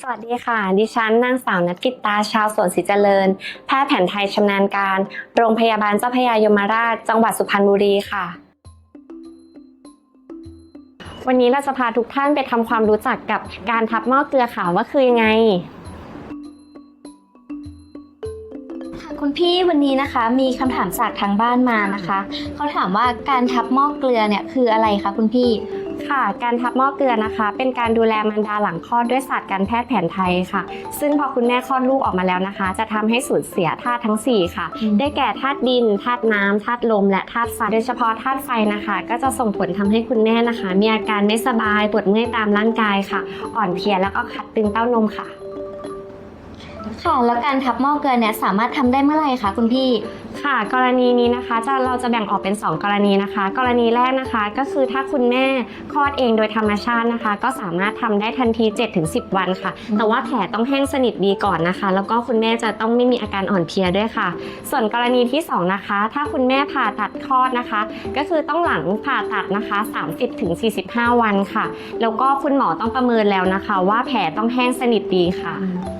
สวัสดีค่ะ ดิฉันนางสาวนัทกิตตาชาวสวนศรีเจริญ แพทย์แผนไทยชำนาญการ โรงพยาบาลเจ้าพยายมราช จังหวัดสุพรรณบุรีค่ะ วันนี้เราจะพาทุกท่านไปทำความรู้จักกับการทับหม้อเกลือค่ะว่าคือยังไงคุณพี่วันนี้นะคะมีคำถามจากทางบ้านมานะคะ เขาถามว่าการทับหม้อเกลือเนี่ยคืออะไรคะคุณพี่ ค่ะ การทับหม้อเกลือนะคะ เป็นการดูแลมารดาหลังคลอดด้วยศาสตร์การแพทย์แผนไทยค่ะ ซึ่งพอคุณแม่คลอดลูกออกมาแล้วนะคะ จะทำให้สูญเสียธาตุทั้ง 4 ค่ะ ได้แก่ธาตุดินธาตุน้ำธาตุลม และธาตุไฟโดยเฉพาะธาตุไฟนะคะ ก็จะส่งผลทำให้คุณแม่นะคะ มีอาการไม่สบายปวดเมื่อยตามร่างกายค่ะ อ่อนเพลียแล้วก็ขัดตึงเต้านมค่ะ ค่ะ แล้วการทับหม้อเกลือเนี่ยสามารถทำได้เมื่อไหร่คะคุณพี่ ค่ะกรณีนี้นะคะจะเราจะแบ่งออกเป็น 2 กรณีนะคะ กรณีแรกนะคะก็คือถ้าคุณแม่คลอดเองโดยธรรมชาตินะคะ ก็สามารถทำได้ทันที 7-10 วันค่ะ อืม แต่ว่าแผลต้องแห้งสนิทดีก่อนนะคะ แล้วก็คุณแม่จะต้องไม่มีอาการอ่อนเพลียด้วยค่ะ ส่วนกรณีที่ 2 นะคะ ถ้าคุณแม่ผ่าตัดคลอดนะคะ ก็คือต้องหลังผ่าตัดนะคะ 30-45 วันค่ะ แล้วก็คุณหมอต้องประเมินแล้วนะคะ ว่าแผลต้องแห้งสนิทดีค่ะขั้น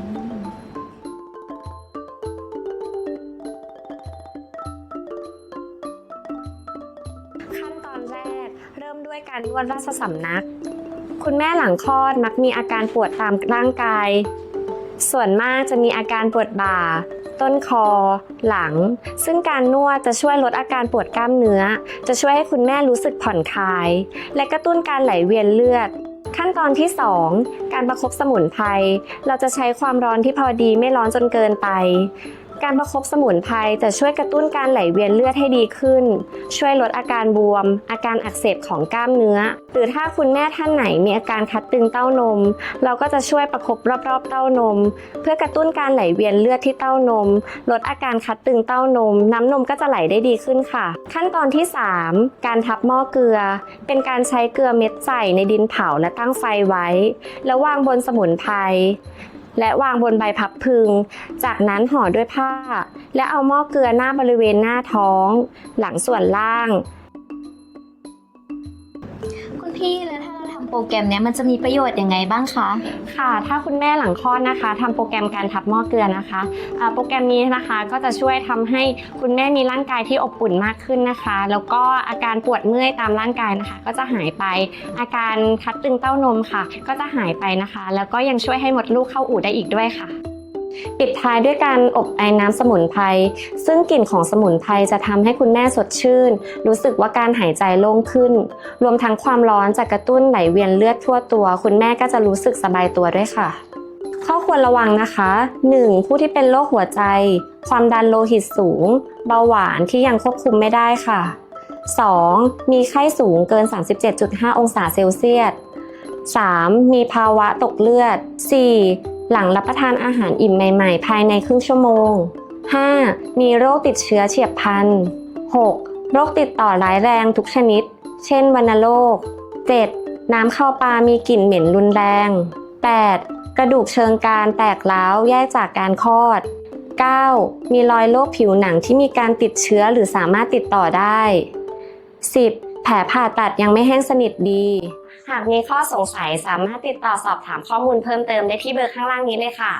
ด้วยการนวดราชสำนัก คุณแม่หลังคลอดมักมีอาการปวดตามร่างกาย ส่วนมากจะมีอาการปวดบ่า ต้นคอ หลัง ซึ่งการนวดจะช่วยลดอาการปวดกล้ามเนื้อ จะช่วยให้คุณแม่รู้สึกผ่อนคลาย และกระตุ้นการไหลเวียนเลือดขั้นตอนที่ 2 การประคบสมุนไพร เราจะใช้ความร้อนที่พอดีไม่ร้อนจนเกินไป การประคบสมุนไพรจะช่วยกระตุ้นการไหลเวียนเลือดให้ดีขึ้น ช่วยลดอาการบวม อาการอักเสบของกล้ามเนื้อ หรือถ้าคุณแม่ท่านไหนมีอาการคัดตึงเต้านม เราก็จะช่วยประคบรอบๆเต้านม เพื่อกระตุ้นการไหลเวียนเลือดที่เต้านม ลดอาการคัดตึงเต้านม น้ำนมก็จะไหลได้ดีขึ้นค่ะ ขั้นตอนที่ 3 การทับหม้อเกลือ เป็นการใช้เกลือเม็ดใส่ในดินเผาและตั้งไฟไว้ แล้ววางบนสมุนไพร และวางบนใบพับพึง จากนั้นห่อด้วยผ้า และเอาหม้อเกลือหน้าบริเวณหน้าท้อง หลังส่วนล่าง คุณพี่แล้วถ้า โปรแกรมเนี้ยมันจะมีประโยชน์ยังไงบ้างคะ ค่ะ ถ้าคุณแม่หลังคลอดนะคะทำโปรแกรมการทับหม้อเกลือนะคะะโปรแกรมนี้นะคะก็จะช่วยทำให้คุณแม่มีร่างกายที่อบอุ่นมากขึ้นนะคะ แล้วก็อาการปวดเมื่อยตามร่างกายนะคะ ก็จะหายไป อาการคัดตึงเต้านมค่ะ ก็จะหายไปนะคะ แล้วก็ยังช่วยให้มดลูกเข้าอู่ได้อีกด้วยค่ะ ปิดท้ายด้วยการอบไอ้น้ำสมุนไพรซึ่งกลิ่นของสมุนไพรจะทำให้คุณแม่สดชื่น รู้สึกว่าการหายใจโล่งขึ้น รวมทั้งความร้อนจะกระตุ้นไหลเวียนเลือดทั่วตัว คุณแม่ก็จะรู้สึกสบายตัวด้วยค่ะ ข้อควรระวังนะคะ 1. ผู้ที่เป็นโรคหัวใจ ความดันโลหิตสูง เบาหวานที่ยังควบคุมไม่ได้ค่ะ 2. มีไข้สูงเกิน 37.5 องศาเซลเซียส 3. มีภาวะตกเลือด 4. หลังรับประทานอาหารอิ่มใหม่ ๆ ภายในครึ่งชั่วโมง 5. มีโรคติดเชื้อเฉียบพลัน 6. โรคติดต่อร้ายแรงทุกชนิด เช่นวัณโรค 7. น้ำเข้าปลามีกลิ่นเหม็นรุนแรง 8. กระดูกเชิงกรานแตกร้าวแยกจากการคลอด 9. มีรอยโรคผิวหนังที่มีการติดเชื้อหรือสามารถติดต่อได้ 10. แผลผ่าตัดยังไม่แห้งสนิทดี หากมีข้อสงสัยสามารถติดต่อสอบถามข้อมูลเพิ่มเติมได้ที่เบอร์ข้างล่างนี้เลยค่ะ